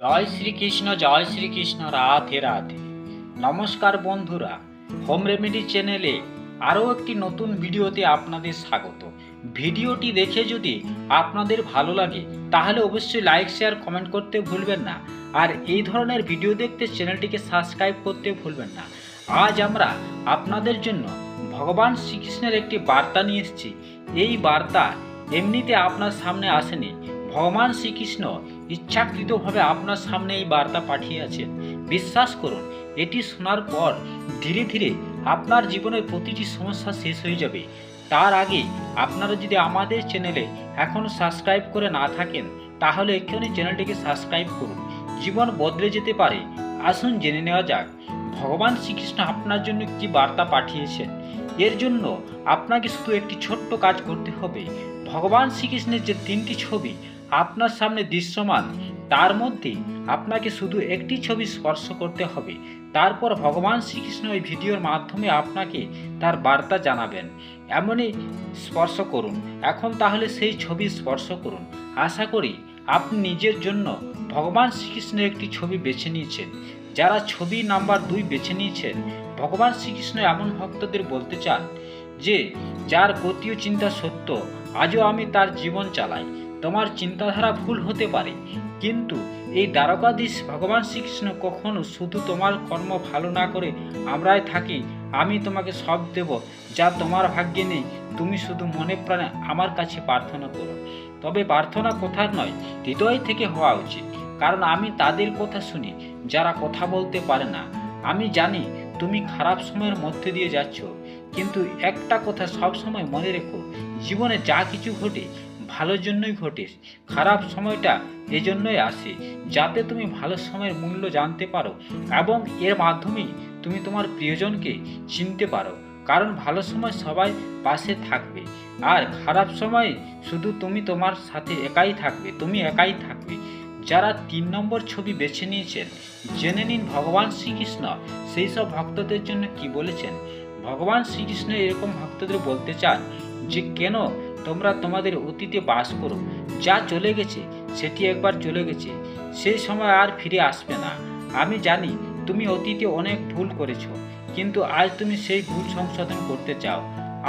জয় শ্রীকৃষ্ণ জয় শ্রীকৃষ্ণ, রাধে রাধে। নমস্কার বন্ধুরা, home remedy চ্যানেলে আরও একটি নতুন ভিডিওতে আপনাদের স্বাগত। ভিডিওটি দেখে যদি আপনাদের ভালো লাগে, তাহলে অবশ্যই লাইক, শেয়ার, কমেন্ট করতে ভুলবেন না। আর এই ধরনের ভিডিও দেখতে চ্যানেলটিকে সাবস্ক্রাইব করতে ভুলবেন না। আজ আমরা আপনাদের জন্য ভগবান শ্রীকৃষ্ণের একটি বার্তা নিয়ে এসেছি। এই বার্তা এমনিতে আপনার সামনে আসেনি ভগবান শ্রীকৃষ্ণ ইচ্ছাকৃতভাবে আপনার সামনে এই বার্তা পাঠিয়েছেন বিশ্বাস করুন, এটি শোনার পর ধীরে ধীরে আপনার জীবনের প্রতিটি সমস্যা শেষ হয়ে যাবে। তার আগে আপনারা যদি আমাদের চ্যানেলে এখনও সাবস্ক্রাইব করে না থাকেন, তাহলে এক্ষুনি চ্যানেলটিকে সাবস্ক্রাইব করুন। জীবন বদলে যেতে পারে। আসুন জেনে নেওয়া যাক, ভগবান শ্রীকৃষ্ণ আপনার জন্য কি বার্তা পাঠিয়েছেন? এর জন্য আপনাকে শুধু একটি ছোট্ট কাজ করতে হবে। ভগবান শ্রীকৃষ্ণের যে তিনটি ছবি আপনার সামনে দৃশ্যমান, তার মধ্যে আপনাকে শুধু একটি ছবি স্পর্শ করতে হবে। তারপর ভগবান শ্রীকৃষ্ণ এই ভিডিওর মাধ্যমে আপনাকে তার বার্তা জানাবেন। এমনই স্পর্শ করুন। এখন তাহলে সেই ছবি স্পর্শ করুন। আশা করি আপনি নিজের জন্য ভগবান শ্রীকৃষ্ণের একটি ছবি বেছে নিয়েছেন। যারা ছবি নাম্বার দুই বেছে নিয়েছেন, ভগবান শ্রীকৃষ্ণ এমন ভক্তদের বলতে চান যে, যার গতীয় চিন্তা সত্য, আজও আমি তার জীবন চালাই। তোমার চিন্তাধারা ভুল হতে পারে। কিন্তু এই দ্বারকাধীশ ভগবান শ্রীকৃষ্ণ কখনো শুধু তোমার কর্ম ভালো না করে আমরাই থাকি, আমি তোমাকে সব দেব, যা তোমার ভাগ্যে নেই, তুমি শুধু মনে প্রাণে আমার কাছে প্রার্থনা করো। তবে প্রার্থনা কথার নয়, হৃদয় থেকে হওয়া উচিত, কারণ আমি তাদের কথা শুনি, যারা কথা বলতে পারে না। আমি জানি তুমি খারাপ সময়ের মধ্যে দিয়ে যাচ্ছ, কিন্তু একটা কথা সব সময় মনে রেখো, জীবনে যা কিছু ঘটে ভালোর জন্যই ঘটে খারাপ সময়টা এজন্যই আসে, যাতে তুমি ভালো সময়ের মূল্য জানতে পারো এবং এর মাধ্যমেই তুমি তোমার প্রিয়জনকে চিনতে পারো। কারণ ভালো সময় সবাই পাশে থাকবে, আর খারাপ সময়ে শুধু তুমি তোমার সাথে একাই থাকবে, তুমি একাই থাকবে। যারা তিন নম্বর ছবি বেছে নিয়েছেন, জেনে নিন ভগবান শ্রীকৃষ্ণ সেই সব ভক্তদের জন্য কি বলেছেন। ভগবান শ্রীকৃষ্ণ এরকম ভক্তদের বলতে চান যে, কেন তোমরা তোমাদের অতীতে বাস করো। যা চলে গেছে, সেটি একবার চলে গেছে। সেই সময় আর ফিরে আসবে না। আমি জানি তুমি অতীতে অনেক ভুল করেছ, কিন্তু আজ তুমি সেই ভুল সংশোধন করতে চাও।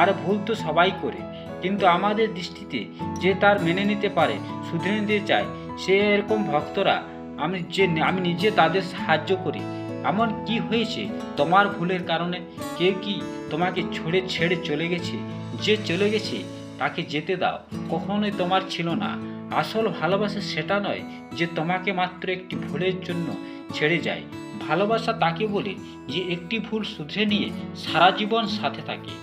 আর ভুল তো সবাই করে, কিন্তু আমাদের দৃষ্টিতে যে তার মেনে নিতে পারে, শুধরে নিতে চায়, সে এরকম ভক্তরা আমি যে আমি নিজে তাদের সাহায্য করি। এমন কি হয়েছে তোমার ভুলের কারণে? কেউ কি তোমাকে ছড়ে, ছেড়ে চলে গেছে? যে চলে গেছে তাকে যেতে দাও। কখনোই তোমার ছিল না। আসল ভালোবাসা সেটা নয় যে তোমাকে মাত্র একটি ভুলের জন্য ছেড়ে যায়। ভালোবাসা তাকে বলে যে একটি ভুল শুধরে নিয়ে সারা জীবন সাথে থাকে।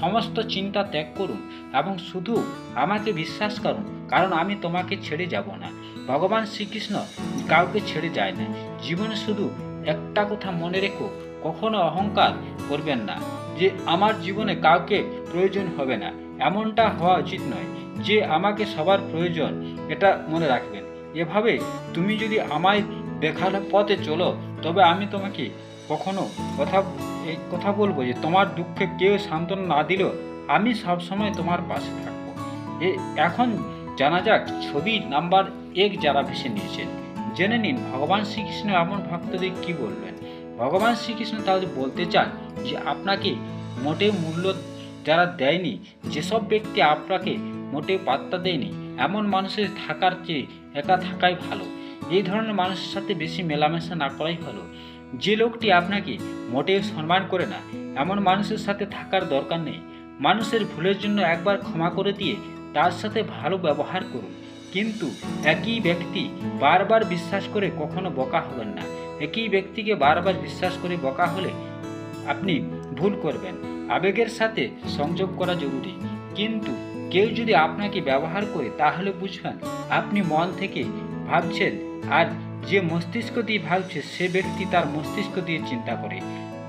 সমস্ত চিন্তা ত্যাগ করুন এবং শুধু আমাকে বিশ্বাস করুন, কারণ আমি তোমাকে ছেড়ে যাব না। ভগবান শ্রীকৃষ্ণ কাউকে ছেড়ে যায় না। জীবনে শুধু একটা কথা মনে রেখো কখনো অহংকার করবেন না যে আমার জীবনে কাউকে প্রয়োজন হবে না। এমনটা হওয়া উচিত নয় যে আমাকে সবার প্রয়োজন, এটা মনে রাখবেন। এভাবে তুমি যদি আমায় দেখার পথে চলো, তবে আমি তোমাকে কখনো কথা এই কথা বলব যে তোমার দুঃখে কেউ সান্ত্বনা না দিলেও আমি সব সময় তোমার পাশে থাকব। এ, এখন জানা যাক ছবি নাম্বার এক যারা ভেসে নিয়েছেন। জেনে নিন, ভগবান শ্রীকৃষ্ণ এমন ভক্তদের কি বলবেন? ভগবান শ্রীকৃষ্ণ তাদের বলতে চান যে আপনাকে মোটে মূল্য যারা দেয়নি, যেসব ব্যক্তি আপনাকে মোটে পাত্তা দেয়নি, এমন মানুষের থাকার চেয়ে একা থাকাই ভালো। এই ধরনের মানুষের সাথে বেশি মেলামেশা না করাই ভালো। যে লোকটি আপনাকে মোটেও সম্মান করে না, এমন মানুষের সাথে থাকার দরকার নেই। মানুষের ভুলের জন্য একবার ক্ষমা করে দিয়ে তার সাথে ভালো ব্যবহার করুন। কিন্তু একই ব্যক্তি বারবার বিশ্বাস করে কখনো বকা হবেন না। একই ব্যক্তিকে বারবার বিশ্বাস করে বকা হলে আপনি ভুল করবেন। আবেগের সাথে সংযোগ করা জরুরি। কিন্তু কেউ যদি আপনাকে ব্যবহার করে তাহলে বুঝবেন, আপনি মন থেকে ভাবছেন আর যে মস্তিষ্ক দিয়ে ভাবছে সে ব্যক্তি তার মস্তিষ্ক দিয়ে চিন্তা করে।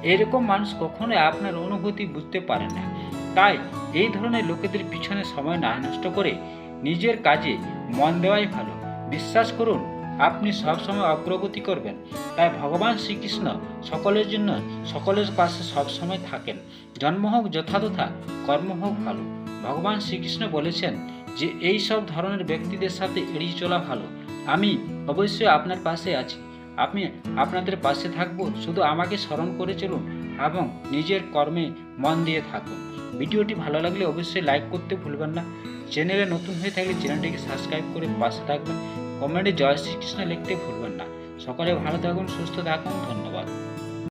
এরকম মানুষ কখনোই আপনার অনুভূতি বুঝতে পারে না। তাই এই ধরনের লোকেদের পিছনে সময় না নষ্ট করে নিজের কাজে মন দেওয়াই ভালো। বিশ্বাস করুন আপনি সবসময় অগ্রগতি করবেন। তাই ভগবান শ্রীকৃষ্ণ সকলের জন্য সকলের পাশে সবসময় থাকেন। জন্ম হোক যথাযথা কর্ম হোক ভালো। ভগবান শ্রীকৃষ্ণ বলেছেন যে, এই সব ধরনের ব্যক্তিদের সাথে এড়িয়ে চলা ভালো। আমি অবশ্যই আপনার পাশে আছি। আমি আপনাদের পাশে থাকব। শুধু আমাকে স্মরণ করে চলুন এবং নিজের কর্মে মন দিয়ে থাকুন। ভিডিওটি ভালো লাগলে অবশ্যই লাইক করতে ভুলবেন না। চ্যানেলে নতুন হয়ে থাকলে চ্যানেলটিকে সাবস্ক্রাইব করে পাশে থাকবেন। কমেন্টে জয় শ্রীকৃষ্ণ লিখতে ভুলবেন না। সকলে ভালো থাকুন সুস্থ থাকুন ধন্যবাদ।